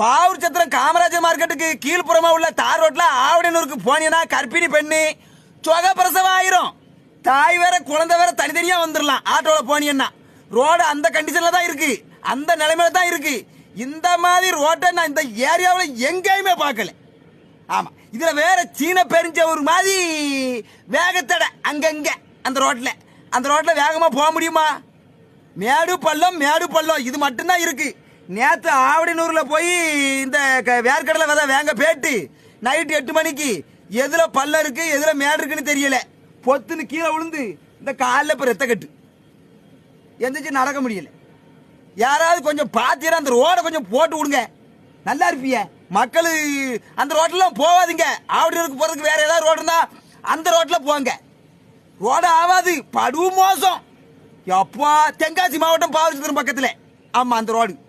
பாவூர் சத்திரம் காமராஜர் மார்க்கெட்டுக்கு கீழ்ப்புறமா உள்ள தார் ரோட்ல ஆவடினூருக்கு போனீங்கன்னா கற்பிணி பெண்ணு சுகப்பிரசவம் ஆயிரும். தாய் வேற குழந்தை வேற தனித்தனியா வந்துடலாம் ஆட்டோல போனீங்கன்னா. ரோடு அந்த கண்டிஷன்ல தான் இருக்கு. அந்த நிலைமையில தான் இருக்கு. இந்த மாதிரி ரோட்டை நான் இந்த ஏரியாவில் எங்கேயுமே பார்க்கல. ஆமா இதுல வேற சீன பெருஞ்சவர் மாதிரி வேகத்தடை அங்கங்க அந்த ரோட்ல. அந்த ரோட்ல வேகமா போக முடியுமா? மேடு பள்ளம் மேடு பள்ளம். இது மட்டும்தான் இருக்கு. நேற்று ஆவடினூரில் போய் இந்த க- வேர்க்கடலை விதை வேங்க பேட்டு. நைட்டு எட்டு மணிக்கு. எதுல பல்ல இருக்கு எதுல மேடு இருக்குன்னு தெரியல. பொத்துன்னு கீழே விழுந்து இந்த காலில் இப்போ ரத்த கட்டு. எந்திரிச்சு நடக்க முடியல. யாராவது கொஞ்சம் பார்த்தீங்கன்னா அந்த ரோடை கொஞ்சம் போட்டு விடுங்க. நல்லா இருப்பீங்க மக்கள் அந்த ரோட்லாம் போகாதீங்க. ஆவடினூருக்கு போறதுக்கு வேற ஏதாவது ரோடு இருந்தா அந்த ரோட்ல போங்க. ரோடு ஆகாது. படு மோசம். எப்பா தென்காசி மாவட்டம் பாவச்சித்திரம் பக்கத்தில். ஆமாம் அந்த ரோடு.